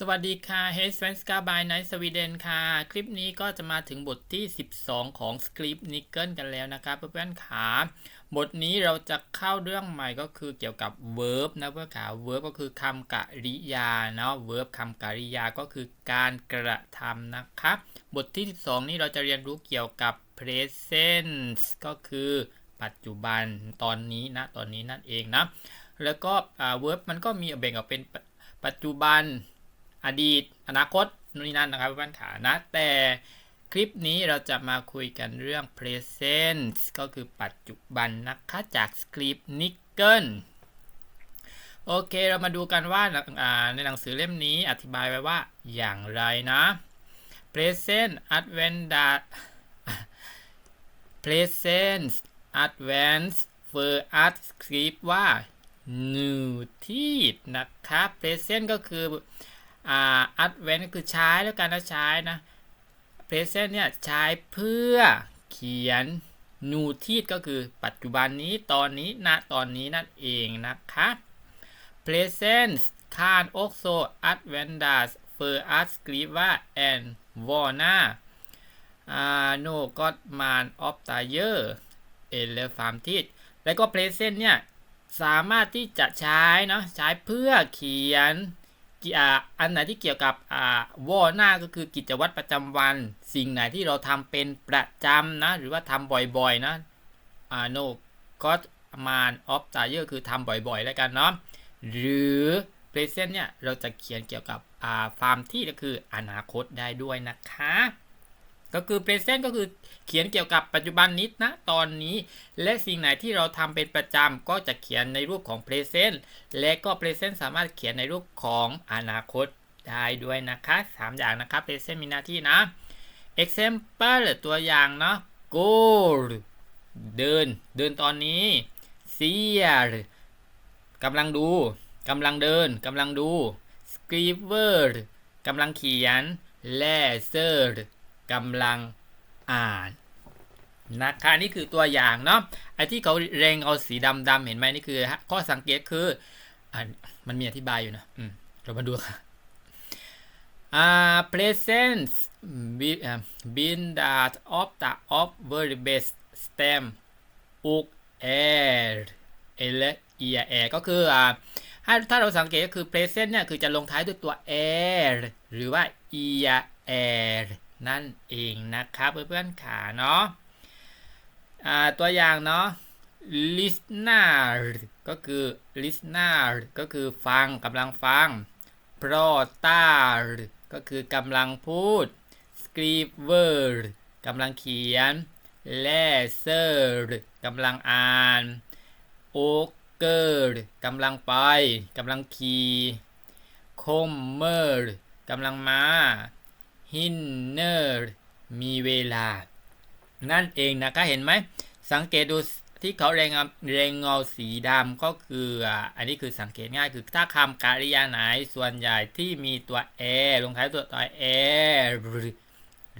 สวัสดีค่ะ h e y Svenska by Night Sweden ค่ะ คลิปนี้ก็จะมาถึงบทที่ 12 ของ Script n i c k e l กันแล้วนะครับเพื่อนๆขาบทนี้เราจะเข้าเรื่องใหม่ก็คือเกี่ยวกับ verb นะเพื่อนขา verb ก็คือคำกริยาเนาะ verb คำกริยาก็คือการกระทำนะครับ บทที่ 12 นี้เราจะเรียนรู้เกี่ยวกับ present ก็คือปัจจุบันตอนนี้นะตอนนี้นั่นเองนะ แล้วก็อ่า verb มันก็มีแบ่งออกเป็นปปัจจุบัน อดีต อนาคตนู่นนี่นั่นนะครับเพื่อนขานะ แต่คลิปนี้เราจะมาคุยกันเรื่อง present ก็คือปัจจุบันนะคะจากสคริปต์นิกเกิลโอเคเรามาดูกันว่าในหนังสือเล่มนี้อธิบายไว้ว่าอย่างไรนะ present advance present advance first script ว่า new ที่นะครับ present ก็คือ อ่า advance ก็คือใช้แล้วกันนะใช้นะ present เนี่ยใช้เพื่อเขียน new ที่ก็คือปัจจุบันนี้ตอนนี้ณตอนนี้นั่นเองนะคะ present can also advance first script ว่า and wanna อ่า no got man of the year เอเลฟามทิดแล้วก็ present เนี่ยสามารถที่จะใช้เนาะใช้เพื่อเขียน อันไหนที่เกี่ยวกับอ่าวอหน้าก็คือกิจวัตรประจำวัน สิ่งไหนที่เราทำเป็นประจำนะ หรือว่าทำบ่อยๆนะอ่า no got man of the year คือทำบ่อยๆ แล้วกันเนาะหรือ present เนี่ย เราจะเขียนเกี่ยวกับอ่าฟาร์มที่ก็คืออนาคตได้ด้วยนะคะ ก็คือ present ก็คือเขียนเกี่ยวกับปัจจุบันนิดนะตอนนี้ และสิ่งไหนที่เราทำเป็นประจำก็จะเขียนในรูปของ present และก็ present สามารถเขียนในรูปของอนาคตได้ด้วยนะคะสามอย่างนะครับ present มีหน้าที่นะ example ตัวอย่างเนาะ go เดิน เดินตอนนี้ see กำลังดูกำลังเดินกำลังดู scriver กำลังเขียน leser กำลังอ่านนะคะนี่คือตัวอย่างเนาะไอ้ที่เขาเรงเอาสีดำดำเห็นไหมนี่คือ ข้อสังเกตคืออมันมีอธิบายอยู่นะเรามาดูค่ะอ่า present be- been that of the of very best stem อุก air เอเลเอียแอก็คืออ่าถ้าถ้าเราสังเกตก็คือ present เนี่ยคือจะลงท้ายด้วยตัว air หรือว่า ear air นั่นเองนะครับเพื่อนๆขาเนาะตัวอย่างเนาะ listener ก็คือ listener ก็คือฟังกำลังฟัง protar ก็คือกำลังพูด scriber กำลังเขียน leser กำลังอ่าน oker กำลังไปกำลังขี่ comer กำลังมา hinner มีเวลา นั่นเองนะคะเห็นไหม สังเกตดูที่เขาเรงเรงเงาสีดำก็คืออันนี้คือสังเกตง่ายคือถ้าคำกริยาไหนส่วนใหญ่ที่มีตัว a ลงท้ายตัวตัว a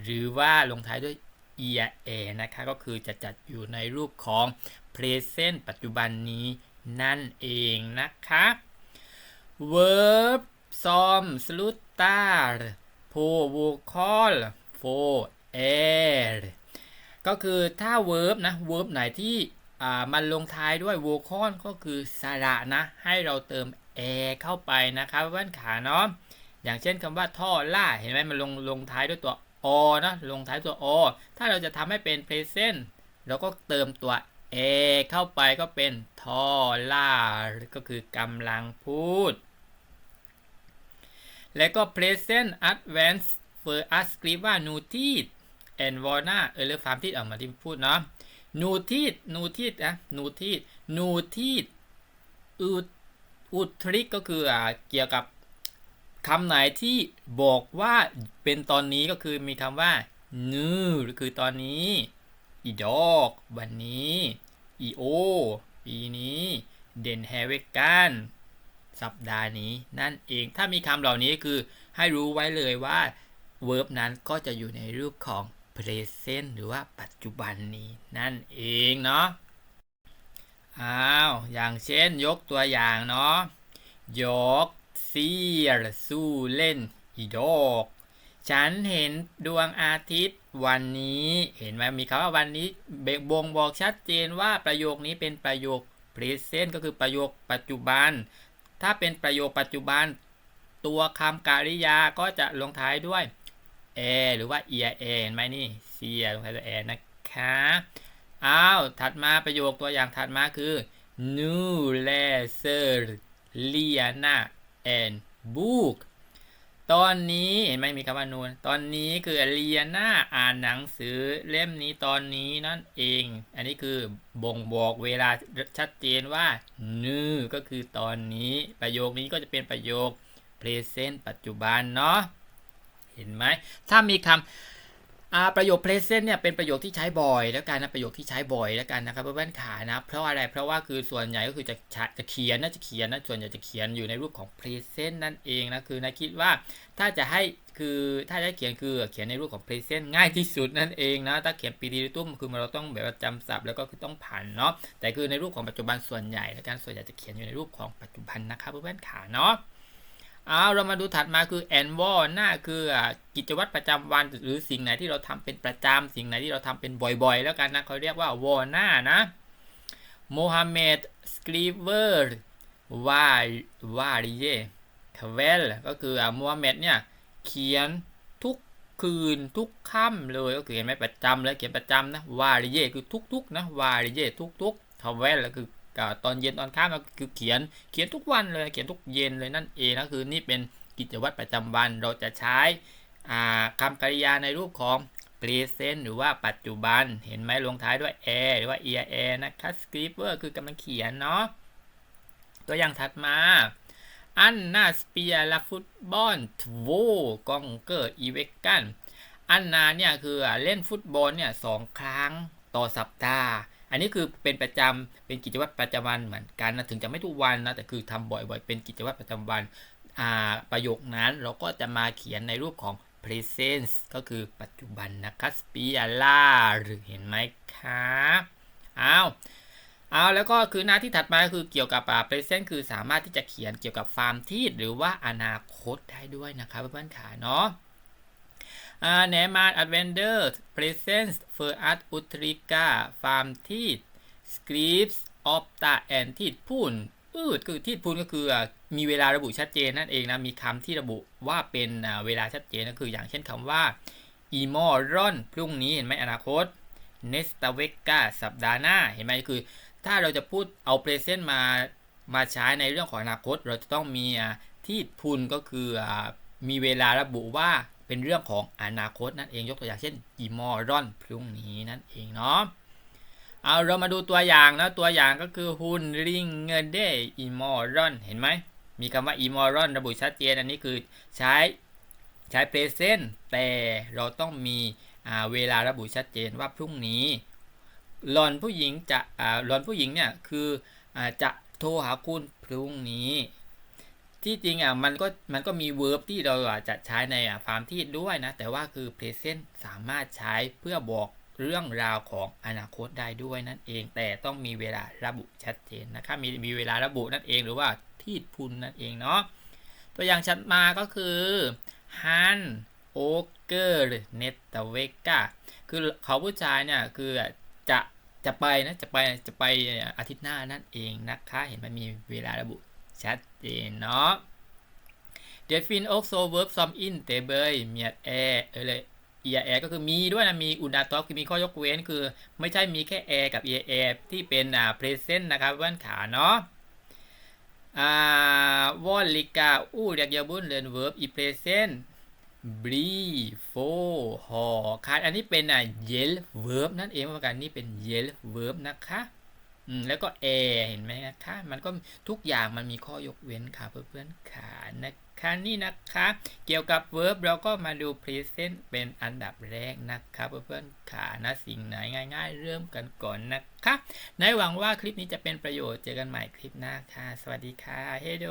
หรือว่าลงท้ายด้วย ear a นะคะก็คือจะจัดอยู่ในรูปของ present ปัจจุบันนี้นั่นเองนะคะ verb som slutar på vokal for air ก็คือถ้า verb นะ verb ไหนที่มันลงท้ายด้วย vocal ก็คือสระนะ ให้เราเติม air เข้าไปนะครับเพื่อนขาเนาะอย่างเช่นคำว่าท่อล่าเห็นไหมมันลงลงท้ายด้วยตัว o นะลงท้ายตัว o ถ้าเราจะทำให้เป็น present เราก็เติมตัว a เข้าไปก็เป็นท่อล่าก็คือกำลังพูด และก็ present advance first script ว่า notice and wanna เออเรื่องฟามที่ออกมาที่พูดเนาะ notice notice นะ notice notice อุดอุทริกก็คืออ่าเกี่ยวกับคำไหนที่บอกว่าเป็นตอนนี้ก็คือมีคำว่า new หรือคือตอนนี้อีดอกวันนี้อีโอปีนี้เดนแฮเวกัน สัปดาห์นี้นั่นเอง ถ้ามีคำเหล่านี้คือให้รู้ไว้เลยว่า verb นั้นก็จะอยู่ในรูปของ present หรือว่าปัจจุบันนี้นั่นเองเนาะ อ้าว อย่างเช่นยกตัวอย่างเนาะยก ser สู้เล่นอีดอกฉันเห็นดวงอาทิตย์วันนี้ เห็นไหมมีคำว่าวันนี้เบกบ่งบอกชัดเจนว่าประโยคนี้เป็นประโยค present ก็คือประโยคปัจจุบัน ถ้าเป็นประโยคปัจจุบัน ตัวคำกริยาก็จะลงท้ายด้วย a หรือว่า ear a เห็นไหมนี่ sia ลงท้ายด้วย a นะคะอ้าวถัดมาประโยคตัวอย่างถัดมาคือ nu leser Liana and book ตอนนี้เห็นไหมมีคำว่านูนตอนนี้คือเรียนาอ่านหนังสือเล่มนี้ตอนนี้นั่นเอง อันนี้คือบ่งบอกเวลาชัดเจนว่านูก็คือตอนนี้ประโยคนี้ก็จะเป็นประโยค present ปัจจุบันเนาะเห็นไหมถ้ามีคำ ประโยค present เนี่ยเป็นประโยคที่ใช้บ่อย แล้วกันนะประโยคที่ใช้บ่อยแล้วกันนะครับเพื่อนๆขานะเพราะอะไรเพราะว่าคือส่วนใหญ่ก็คือจะจะเขียนนะจะเขียนนะส่วนใหญ่จะเขียนอยู่ในรูปของ present นั่นเองนะคือนะคิดว่าถ้าจะให้คือถ้าจะเขียนคือเขียนในรูปของ present ง่ายที่สุดนั่นเองนะถ้าเขียนปีดีตุ้มคือเราต้องแบบว่าจำศัพท์แล้วก็คือต้องผ่านเนาะแต่คือในรูปของปัจจุบันส่วนใหญ่แล้วกันส่วนใหญ่จะเขียนอยู่ในรูปของปัจจุบันนะครับเพื่อนๆขาเนาะ เอาเรามาดูถัดมาคือ annual หน้าคือกิจวัตรประจำวันหรือสิ่งไหนที่เราทำเป็นประจำสิ่งไหนที่เราทำเป็นบ่อยๆ แล้วกันนะเขาเรียกว่าวอหน้านะโมฮัมเหม็ดสครีเวอร์วาวาริเยคเวลก็คือโมฮัมเหม็ดเนี่ยเขียนทุกคืนทุกค่ำเลยก็คือเห็นไหมประจำเลยเขียนประจำนะวาริเยคือทุกๆนะวาริเยทุกๆทเวลก็คือ ตอนเย็นตอนค่ำก็คือเขียนเขียนทุกวันเลยเขียนทุกเย็นเลยนั่นเองนะคือนี่เป็นกิจวัตรประจำวันเราจะใช้คำกริยาในรูปของ present หรือว่าปัจจุบัน เห็นไหมลงท้ายด้วย a หรือว่า ear a นะครับ scriber คือกำลังเขียนเนาะตัวอย่างถัดมาอันนาสเปียลาฟุตบอลทโวกองเกอร์อีเวกันอันนาเนี่ยคือเล่นฟุตบอลเนี่ยสองครั้งต่อสัปดาห์ อันนี้คือเป็นประจำเป็นกิจวัตรประจำวันเหมือนกันนะถึงจะไม่ทุกวันนะแต่คือทำบ่อยๆ เป็นกิจวัตรประจำวันอ่าประโยคนั้นเราก็จะมาเขียนในรูปของ present ก็คือปัจจุบันนะครับ spiala หรือเห็นไหมครับอ้าวเอาแล้วก็คือหน้าที่ถัดมาคือเกี่ยวกับ present คือสามารถที่จะเขียนเกี่ยวกับฟาร์มที่หรือว่าอนาคตได้ด้วยนะครับเพื่อนๆขาเนาะ อ่าเนมาร์ดอดเวนเดอร์เพรสเซนส์เฟอร์อัตอุตริกาฟาร์มทีดสคริปส์ออฟตาแอนทีดพูนอืดคือทีดพูนก็คือมีเวลาระบุชัดเจนนั่นเองนะ มีคำที่ระบุว่าเป็นเวลาชัดเจนก็คืออย่างเช่นคำว่าอีมอรอนพรุ่งนี้เห็นไหมอนาคตเนสตาเวกาสัปดาห์หน้าเห็นไหมคือ ถ้าเราจะพูดเอาเพรสเซนต์มามาใช้ในเรื่องของอนาคต เราจะต้องมีที่พูนก็คือมีเวลาระบุว่า เป็นเรื่องของอนาคตนั่นเองยกตัวอย่างเช่นอีมอรอนพรุ่งนี้นั่นเองเนาะเอาเรามาดูตัวอย่างนะตัวอย่างก็คือฮุนริงเงินเดอีมอรอนเห็นไหมมีคำว่าอีมอรอนระบุชัดเจนอันนี้คือใช้ใช้เพรเซนต์แต่เราต้องมีเวลาระบุชัดเจนว่าพรุ่งนี้หลอนผู้หญิงจะหลอนผู้หญิงเนี่ยคืออจะโทรหาคุณพรุ่งนี้ ที่จริงอะมันก็มันก็มีเวิร์บที่เราจะใช้ในอะฟาร์มที่ด้วยนะ แต่ว่าคือ present สามารถใช้เพื่อบอกเรื่องราวของอนาคตได้ด้วยนั่นเอง แต่ต้องมีเวลาระบุชัดเจนนะครับมีมีเวลาระบุนั่นเองหรือว่าที่พุนนั่นเองเนาะตัวอย่างชัดมาก็คือฮันโอเกอร์เนตเวกาคือเขาผู้ชายเนี่ยคือจะจะไปนะจะไปจะไปอาทิตย์หน้านั่นเองนะคะ เห็นมันมีเวลาระบุ ชัดเจนเนาะ Det finns också verb som inte bör med är เออเลยเอแอก็คือมีด้วยนะ มีอุณาตอคือมีข้อยกเว้นคือ ไม่ใช่มีแค่แอกับเอแอที่เป็นอ่า present นะครับว่านขาเนาะอ่าวอลลิกาอู้เรียกยาบุญเรียน verb i present บรีโฟหอคาดอันนี้เป็นอะ yell verb นั่นเองว่ากันนี่เป็น yell verb นะคะ อืมแล้วก็แอร์เห็นไหมนะคะ มันก็ทุกอย่างมันมีข้อยกเว้นค่ะเพื่อนๆขานะคะนี่นะคะ เกี่ยวกับ verb เราก็มาดู present เป็นอันดับแรกนะคะเพื่อนๆขานะสิ่งไหนง่าย ๆ เริ่มกันก่อนนะคะในหวังว่าคลิปนี้จะเป็นประโยชน์เจอกันใหม่คลิปหน้าค่ะ สวัสดีค่ะเฮโด